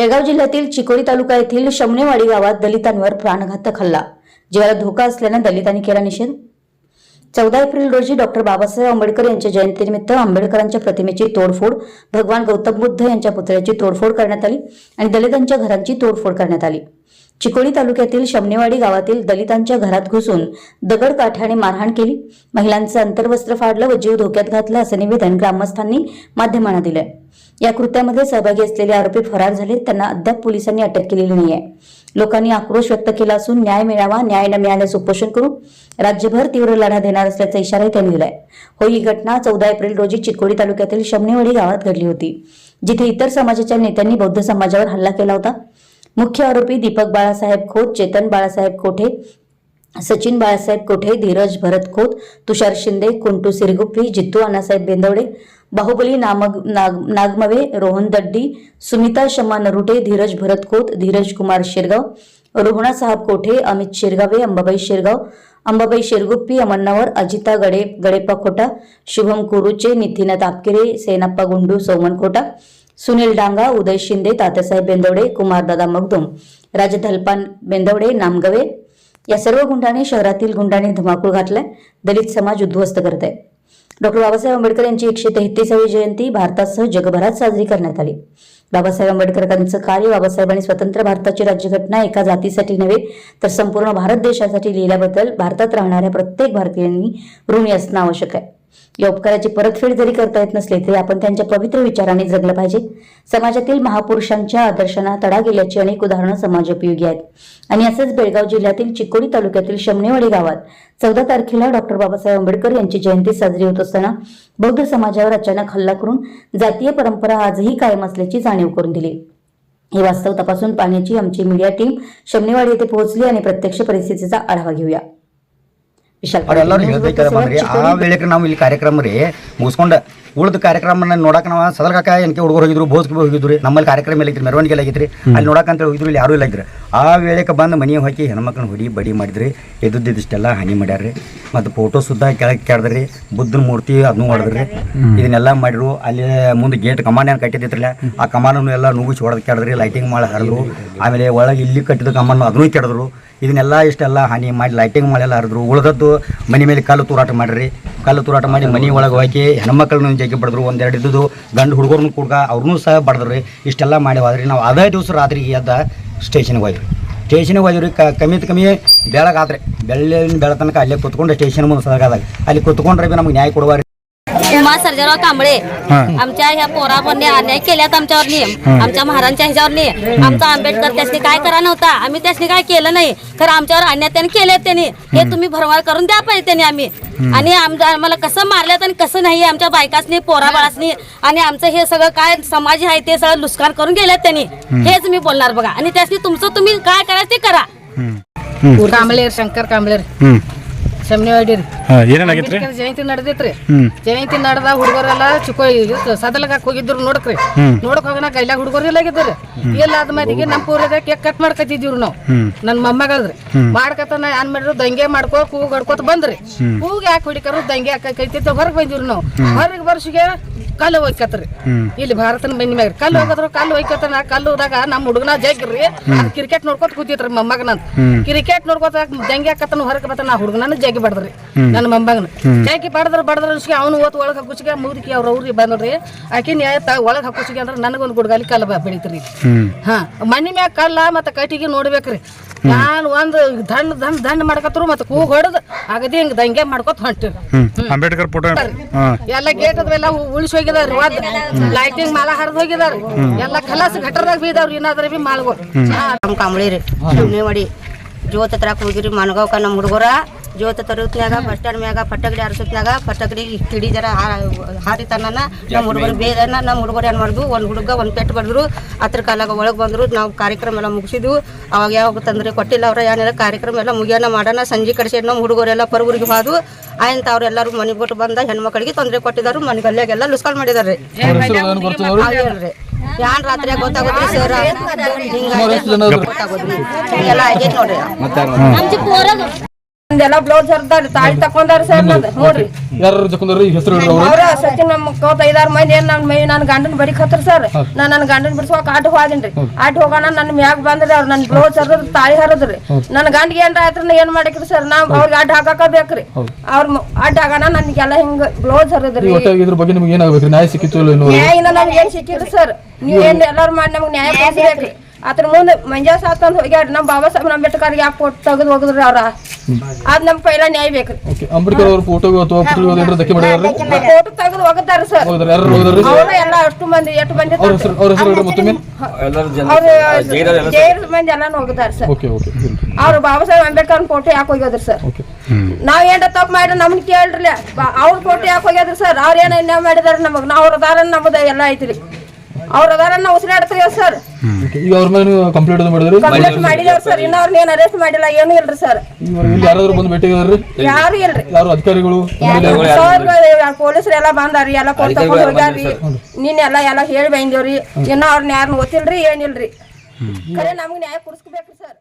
बेळगाव जिल्ह्यातील चिकोडी तालुका येथील शमनेवाडी गावात दलितांवर प्राणघातक हल्ला. जीवाला धोका असल्यानं दलितांनी केला निषेध. चौदा एप्रिल रोजी डॉक्टर बाबासाहेब आंबेडकर यांच्या जयंतीनिमित्त आंबेडकरांच्या प्रतिमेची तोडफोड भगवान गौतम बुद्ध यांच्या पुतळ्याची तोडफोड करण्यात आली आणि दलितांच्या घरांची तोडफोड करण्यात आली. चिकोडी तालुक्यातील शमनेवाडी गावातील दलितांच्या घरात घुसून दगड काठ्याने मारहाण केली. महिलांचं अंतर्वस्त्र फाडलं व जीव धोक्यात घातला असं निवेदन ग्रामस्थांनी माध्यमांना दिलंय. या कृत्यामध्ये सहभागी असलेले आरोपी फरार झाले त्यांना अद्याप पोलिसांनी अटक केलेली नाहीये. लोकांनी आक्रोश व्यक्त केला असून न्याय मिळावा न्याय न मिळाल्यास उपोषण करू राज्यभर तीव्र लढा देणार असल्याचा इशाराही त्यांनी दिलाय. हो ही घटना चौदा एप्रिल रोजी चिकोडी तालुक्यातील शमनेवाडी गावात घडली होती जिथे इतर समाजाच्या नेत्यांनी बौद्ध समाजावर हल्ला केला होता. मुख्य आरोपी दीपक बाळासाहेब खोत चेतन बाळासाहेब कोठे सचिन बाळासाहेब कोठे धीरज भरत खोत तुषार शिंदे कुंटू सिरगुप्पी जित्तू अण्णासाहेब बेंदवडे बाहुबली नामग नाग नागमवे रोहन दड्डी सुमिता शमा नरुटे धीरज भरत खोत धीरज कुमार शिरगाव रोहणा कोठे अमित शिरगावे अंबाबाई शिरगाव अंबाबाई शिरगुप्पी अमन्नावर अजिता गडे गडेप्पा खोटा शुभम कुरुचे नितीन तापकिरे सेनाप्पा गुंडू सोमन खोटा सुनील डांगा उदय शिंदे तात्यासाहेब बेंदवडे कुमारदादा मगदुम राजधलपान बेंदवडे नामगवे या सर्व गुंडांनी शहरातील गुंडांनी धुमाकूळ घातलाय दलित समाज उद्ध्वस्त करत आहे डॉक्टर बाबासाहेब आंबेडकर यांची एकशे तेहतीसावी जयंती भारतासह जगभरात साजरी करण्यात आली बाबासाहेब आंबेडकरांचं कार्य बाबासाहेबांनी स्वतंत्र भारताची राज्यघटना एका जातीसाठी नव्हे तर संपूर्ण भारत देशासाठी लिहिल्याबद्दल भारतात राहणाऱ्या प्रत्येक भारतीयांनी ऋणी असणं आवश्यक आहे या उपकाराची परतफेड जरी करता येत नसले तरी आपण त्यांच्या पवित्र विचाराने जगलं पाहिजे. समाजातील महापुरुषांच्या आदर्शांना तडा गेल्याची अनेक उदाहरणं समाजोपयोगी आहेत. आणि असंच बेळगाव जिल्ह्यातील चिकोडी तालुक्यातील शमनेवाडी गावात चौदा तारखेला डॉक्टर बाबासाहेब आंबेडकर यांची जयंती साजरी होत असताना बौद्ध समाजावर अचानक हल्ला करून जातीय परंपरा आजही कायम असल्याची जाणीव करून दिली. हे वास्तव तपासून पाहण्याची आमची मीडिया टीम शमनेवाडी येथे पोहोचली आणि प्रत्यक्ष परिस्थितीचा आढावा घेऊया. ನಾವು ಇಲ್ಲಿ ಕಾರ್ಯಕ್ರಮ ರೀ ಮುಗಿಸ್ಕೊಂಡ ಉಳಿದ ಕಾರ್ಯಕ್ರಮ ನೋಡಕ್ ನಾವು ಸದರ್ ಕಾಕ ಏನಕ್ಕೆ ಹುಡುಗರು ಹೋಗಿದ್ರು ಭೋಸ್ಗೆ ಹೋಗಿದ್ರು ನಮ್ಮಲ್ಲಿ ಕಾರ್ಯಕ್ರಮ ಇಲ್ಲೈತ್ರಿ ಮೆರವಣಿಗೆ ಆಗಿತ್ರಿ ಅಲ್ಲಿ ನೋಡಕ್ಕಂತ ಹೋಗಿದ್ರು ಇಲ್ಲಿ ಯಾರೂ ಆ ವೇಳೆಗೆ ಬಂದು ಮನೆ ಹಾಕಿ ಹೆಣ್ಮಕ್ಳನ್ನ ಹುಡಿ ಬಡಿ ಮಾಡಿದ್ರಿ. ಎದ್ದಿದ್ದಿಷ್ಟೆಲ್ಲ ಹಾನಿ ಮಾಡ್ಯಾರ್ರಿ ಮತ್ತು ಫೋಟೋ ಸುದ್ದ ಕೆಳಗೆ ಕೆಡದ್ರಿ ಬುದ್ಧನ ಮೂರ್ತಿ ಅದನ್ನು ಹೊಡೆದ್ರಿ ಇದನ್ನೆಲ್ಲ ಮಾಡಿರು. ಅಲ್ಲಿ ಮುಂದೆ ಗೇಟ್ ಕಮಾನ್ ಏನು ಕಟ್ಟಿದ್ದಿತ್ರಲ್ಲ ಆ ಕಮಾನನ್ನು ಎಲ್ಲ ನುಗ್ಗಿಸಿ ಹೊಡೆದು ಕೆಡದ್ರಿ ಲೈಟಿಂಗ್ ಮಾಡಿ ಹರಿದ್ರು ಆಮೇಲೆ ಒಳಗೆ ಇಲ್ಲಿ ಕಟ್ಟಿದ ಕಮಾನು ಅದನ್ನೂ ಕೆಡದ್ರು. ಇದನ್ನೆಲ್ಲ ಇಷ್ಟೆಲ್ಲ ಹಾನಿ ಮಾಡಿ ಲೈಟಿಂಗ್ ಮಾಡೆಲ್ಲ ಹರಿದ್ರು. ಉಳಿದದ್ದು ಮನೆ ಮೇಲೆ ಕಲ್ಲು ತೂರಾಟ ಮಾಡ್ರಿ. ಕಲ್ಲು ತೂರಾಟ ಮಾಡಿ ಮನೆ ಒಳಗೆ ಹಾಕಿ ಹೆಣ್ಮಕ್ಳನ್ನ ಜಗ್ಗಿ ಬಡಿದ್ರು, ಒಂದೆರಡು ಇದ್ದು ಗಂಡು ಹುಡುಗರನ್ನು ಕೂಡ ಅವ್ರನ್ನೂ ಸಹ ಬಡದ್ರಿ. ಇಷ್ಟೆಲ್ಲ ಮಾಡಿ ಹೋದ್ರಿ ನಾವು ಅದೇ ದಿವಸ ರಾತ್ರಿ ಎದ್ದ ಸ್ಟೇಷನ್ಗೆ ಹೋಯ್ರಿ ಸ್ಟೇಷನ್ಗೆ ಹೋದ್ರಿ ಕ ಕಮ್ಮಿತ್ ಕಮ್ಮಿ ಬೆಳಗಾದ್ರೆ ಬೆಳ್ಳಿನ ಬೆಳ ತನಕ ಅಲ್ಲೇ ಕುತ್ಕೊಂಡು ಸ್ಟೇಷನ್ ಮುಂದೆ ಸದಗಾದಾಗ. ಅಲ್ಲಿ ಕುತ್ಕೊಂಡ್ರೆ ಬಿ ನಮ್ಗೆ ನ್ಯಾಯ ಕೊಡುವ उमा सर्जराव कांबळे. आमच्या ह्या पोरावरनी अन्याय केल्यात आमच्यावर आमच्या महाराजांच्या ह्याच्यावर आमचा आंबेडकर त्यासनी काय करा नव्हता. आम्ही त्यासनी काय केलं नाही. खरं आमच्यावर अन्याय त्यांनी केले त्यांनी. हे तुम्ही भरवार करून द्या पाहिजे त्यांनी आम्ही. आणि आम्हाला कसं मारल्यात आणि कसं नाही आमच्या बायकासनी पोरा बाळासनी आणि आमचं हे सगळं काय समाज आहे ते सगळं नुकसान करून गेल्यात त्यांनी. हेच मी बोलणार बघा. आणि त्यासनी तुमचं तुम्ही काय करायचं ते करा. कांबळेर शंकर कांबळेर. ಶಮ್ನಿವಾಡಿ ರೀ ಹಾ ಜಯಂತಿ ನಡೆದೈತ್ರಿ. ಜಯಂತಿ ನಡೆದ ಹುಡುಗರೆಲ್ಲ ಚಿಕ್ಕ ಸದಲಗಾಕ್ ಹೋಗಿದ್ರು ನೋಡಕ್ರಿ. ನೋಡಕ್ ಹೋಗೋಣ ಕೈಲಾಗ ಹುಡುಗರು ಇಲ್ಲ ಆಗಿದ್ರಿ ಇಲ್ಲ ಅದ್ ಮದಿಗೆ ನಮ್ಮ ಪೂರದ ಕೇಕ್ ಕಟ್ ಮಾಡ್ಕತಿದ್ವಿ ನಾವು. ನನ್ನ ಮೊಮ್ಮಗಳ್ರಿ. ಮಾಡ್ಕತ ನಾ ಏನ್ ಮಾಡಿದ್ರು ದಂಗೆ ಮಾಡ್ಕೋ ಕೂಗ್ ಗಡ್ಕೋತ ಬಂದ್ರಿ. ಕೂಗ್ ಯಾಕೆ ಹೊಡಿಕರು? ದಂಗೆ ಹಾಕೈತಿ ಹೊರಗೆ ಬಂದಿವ್ರಿ ನಾವು. ಹೊರಗೆ ವರ್ಷಗೆ ಕಲ್ಲು ಒಯ್ಕತ್ರಿ. ಹ್ಮ್. ಇಲ್ಲಿ ಭಾರತನ ಬಂದ ಮ್ಯಾಗ ಕಲ್ಲು ಹೋಗದ್ರು ಕಲ್ಲು ಒಯ್ಕತ್ತ ನಾ ಕಲ್ಲು ಹೋದಾಗ ನಮ್ಮ ಹುಡುಗನ ಜಗ್ರಿ ಕ್ರಿಕೆಟ್ ನೋಡ್ಕೊತ ಕೂತಿತ್ರಿ ಮೊಮ್ಮಗನ ಕ್ರಿಕೆಟ್ ನೋಡ್ಕೊತ ದಂಗೆ ಹಾಕತ್ತನ ಹೊರಗೆ ಬತ್ತ ನಾ ಹುಡುಗನ ಬಡದ್ರಿ ನನ್ನ ಮೊಮ್ಮಗನ ಕೈಕಿ ಬಡದ್ರ ಬಡದ್ರ ಅವನು ಓತ್ ಒಳಗೆ ಹಾಕುಸಿಗೆ ಮುದುಕಿ ಅವ್ರ ಅವ್ರಿಗೆ ಬಂದ್ರಿ ಆಕಿ ನ್ಯಾಯ ಒಳಗೆ ಹಾಕುಸಿಗೆ ಅಂದ್ರೆ ನನಗೊಂದು ಗುಡ್ಗಾಲಿ ಕಲ್ಲ ಬೆಳಿತ್ರಿ. ಹಾ ಮನಿ ಮ್ಯಾಗ ಕಲ್ಲ ಮತ್ತೆ ಕಟ್ಟಿಗೆ ನೋಡ್ಬೇಕ್ರಿ. ನಾನು ಒಂದು ದಂಡ ದಂಡ ದಂಡ ಮಾಡ್ಕತ್ರು ಮತ್ತೆ ಕೂಗ್ ಹೊಡೆದು ಅಗದಿ ಹಿಂಗ ದಂಗೆ ಮಾಡ್ಕೊತ ಹೊಂಟಿರಿ ಅಂಬೇಡ್ಕರ್ ಫೋಟೋ ಎಲ್ಲ ಗೇಟ್ ಅದ್ವೆಲ್ಲ ಉಳಿಸಿ ಹೋಗಿದಾವ್ರಿ ಒದ್ ಲೈಟಿಂಗ್ ಮಾಲ ಹರಿದು ಹೋಗಿದಾವ್ರಿ ಎಲ್ಲ ಕಲಾಸ್ ಘಟರದಾಗ ಬೀದಾವ್ರಿ ಏನಾದ್ರೆ ಬಿ ಮಾಲ್ಗೋ ನಮ್ಮ ಕಾಂಬಳಿ ರೀ ಶಿವನೇವಾಡಿ ಜೋತ್ ಹತ್ರಕ್ಕೆ ಹೋಗಿರಿ ಮನಗಾವ್ಕ ನಮ್ಮ ಹುಡುಗರ. ಜೋತ ತರುತ್ನಾಗ ಬಸ್ ಸ್ಟ್ಯಾಂಡ್ ಮ್ಯಾಗ ಪಟ್ಟಗಡಿ ಆರಿಸೋತ್ನಾಗ ಪಟ್ಟಗಡಿ ಕಿಡಿದರ ಹಾರಿತನ ನಮ್ಮ ಹುಡುಗರು ಬೇದನ ನಮ್ಮ ಹುಡುಗರು ಏನು ಮಾಡಿದ್ವು ಒಂದು ಹುಡುಗ ಒಂದು ಪೆಟ್ಟು ಬಡಿದ್ರು ಆತ್ರ ಕಾಲಾಗ ಒಳಗೆ ಬಂದರು ನಾವು ಕಾರ್ಯಕ್ರಮ ಎಲ್ಲ ಮುಗಿಸಿದ್ವು. ಅವಾಗ ಯಾವಾಗ ತೊಂದರೆ ಕೊಟ್ಟಿಲ್ಲ ಅವ್ರ ಏನೆಲ್ಲ ಕಾರ್ಯಕ್ರಮ ಎಲ್ಲ ಮುಗಿಯೋಣ ಮಾಡೋಣ ಸಂಜೆ ಕಡಿಸಿ ನಮ್ಮ ಹುಡುಗರೆಲ್ಲ ಪರವರಿಗೆ ಹಾದು ಆಯ್ತು ಅವ್ರೆಲ್ಲರೂ ಮನೆಗೆ ಬಿಟ್ಟು ಬಂದ ಹೆಣ್ಮಕ್ಳಿಗೆ ತೊಂದರೆ ಕೊಟ್ಟಿದ್ದಾರೆ ಮನೆಗಲ್ಲಾಗೆಲ್ಲ ಲುಸ್ಕಾಲ್ ಮಾಡಿದಾರೆ ರೀ ಯಾನ್ ರಾತ್ರಿ ಗೊತ್ತಾಗುತ್ತೆ ಸರ್? ಹಿಂಗ ಗೊತ್ತಾಗೋದ್ರಿ. ಎಲ್ಲ ಆಗೈತೆ ನೋಡ್ರಿ. ಎಲ್ಲ ಬ್ಲೌಸ್ ಹರ್ದಾರ ತಾಳಿ ತಕೊಂಡಾರ ಸರ್ ನಂದು. ನೋಡ್ರಿ. ಯಾರು ಜಕೊಂಡ್ರಿ ಹೆಸರು ಅವ್ರು? ಸಚಿನ್ ನಮ್ ಕೋತ್ ಐದಾರು ಮಂದಿ ಏನ್ ನನ್ ಮೈ ನನ್ ಗಂಡನ್ ಬಡಿ ಹತ್ರ ಸರ್. ನಾ ನನ್ ಗಂಡನ್ ಬಿಡಿಸುವಾಗ ಆಟ ಹೋದಿನ್ರಿ ಆಟ ಹೋಗೋಣ ನನ್ನ ಮ್ಯಾಗ್ ಬಂದ್ರಿ ಅವ್ರ ನನ್ ಬ್ಲೌಸ್ ಹರಿದ್ ತಾಳಿ ಹರದ್ರಿ ನನ್ ಗಂಡಿಗೆ ಏನ್ರ ಆಯ್ತ್ರ ಏನ್ ಮಾಡಿಕ್ರಿ ಸರ್? ನಾ ಅವ್ರಿಗೆ ಅಡ್ಡ ಹಾಕಾಕ ಬೇಕ್ರಿ ಅವ್ರ ಅಡ್ಡ ಹಾಕೋಣ ನನ್ಗೆಲ್ಲ ಹಿಂಗ ಬ್ಲೌಸ್ ಹರದ್ರಿ ಇದ್ರ ಬಗ್ಗೆ ನಿಮ್ಗೆ ಏನಾಗಬೇಕು ನ್ಯಾಯ ಸಿಕ್ಕಿತ್ತು ನ್ಯಾಯ ಇನ್ನ ನಮ್ಗೆ ಏನ್ ಸಿಕ್ಕಿಲ್ರಿ ಸರ್. ನೀವ್ ಏನ್ ಎಲ್ಲಾರು ಮಾಡಿ ನಮ್ಗೆ ನ್ಯಾಯ ಕೊಡ್ಬೇಕ್ರಿ ಅದ್ರ ಮುಂದೆ ಮಂಜಾ ಸಾತಂದ್ ಹೋಗ್ಯಾರ ನಮ್ಮ ಬಾಬಾ ಸಾಹೇಬ್ ಅಂಬೇಡ್ಕರ್ ಯಾಕೆ ಫೋಟೋ ತೆಗೆದು ಹೋಗಿದ್ರು ಅವ್ರ. ಅದ್ ನಮ್ ಪೈಲ ನ್ಯಾಯ ಬೇಕ್ರಿ ಓಕೆ ಅಂಬೇಡ್ಕರ್ ಅವ್ರ ಫೋಟೋ ಅಥವಾ ಫೋಟೋ ಏನಾರ ಧಕ್ಕೆ ಮಾಡ್ಯಾರ ಫೋಟೋ ತೆಗೆದು ಹೋಗಿದ್ದಾರೆ ಸರ್ ಹೋಗಿದಾರೆ ಯಾರು ಹೋಗಿದಾರೆ ಅವರು ಎಲ್ಲ ಅಷ್ಟು ಮಂದಿ ಎಷ್ಟು ಮಂದಿ ಅವ್ರ ಹೆಸರು ಅವ್ರ ಹೆಸರು ಹೇಳ್ರಿ ಮತ್ತೊಮ್ಮೆ. ಅವರು ಜೈಲ್ ಮಂದಿ ಎಲ್ಲ ಹೋಗಿದ್ದಾರೆ ಸರ್ ಓಕೆ ಓಕೆ ಅವ್ರ ಬಾಬಾ ಸಾಹೇಬ್ ಅಂಬೇಡ್ಕರ್ ಫೋಟೋ ಯಾಕೆ ಹೋಗಿದ್ರು ಸರ್ ಓಕೆ ನಾವ್ ಏನ್ ತಪ್ಪು ಮಾಡಿ ನಮ್ನ ಕೇಳ್ರಿ ಅವ್ರ ಫೋಟೋ ಯಾಕೆ ಹೋಗ್ಯದ್ರಿ ಸರ್ ಅವ್ರ ಏನ ಇನ್ನ ಮಾಡಿದಾರ ನಮಗ್? ನಾವ್ ಅವ್ರ ಅದಾರ ನಮ್ದು ಎಲ್ಲ ಐತ್ರಿ. ಅವ್ರ ಅದಾರ ಉಸಿರಾಡ್ತೀರಿ ಸರ್ ಈಗ ಅವ್ರ ಮೇಲೆ ಕಂಪ್ಲೇಂಟ್ ಮಾಡಿದ್ರಿ? ಕಂಪ್ಲೇಂಟ್ ಮಾಡಿದೇವ್ರಿ ಸರ್ ಇನ್ನ ಅವ್ರನ್ನ ಏನು ಅರೆಸ್ಟ್ ಮಾಡಿಲ್ಲ ಏನು ಇಲ್ರಿ ಸರ್ ಇಲ್ಲಿ ಯಾರಾದ್ರೂ ಬಂದು ಭೇಟಿ ಆಗಿದಾರ್ರಿ ಯಾರು ಇಲ್ರಿ. ಯಾರು ಅಧಿಕಾರಿಗಳು? ಪೊಲೀಸರು ಎಲ್ಲ ಬಂದಾರಿ ಎಲ್ಲ ಕೊಟ್ಟು ತಗೊಂಡು ಹೋಗ್ಯಾರಿ ನೀನ್ ಎಲ್ಲ ಎಲ್ಲ ಹೇಳಿ ಬಂದೇವ್ರಿ. ಇನ್ನ ಅವ್ರನ್ನ ಯಾರನ್ನ ಗೊತ್ತಿಲ್ರಿ ಏನಿಲ್ರಿ. ಖರೆ ನಮ್ಗೆ ನ್ಯಾಯ ಕೊಡಿಸ್ಬೇಕ್ರಿ ಸರ್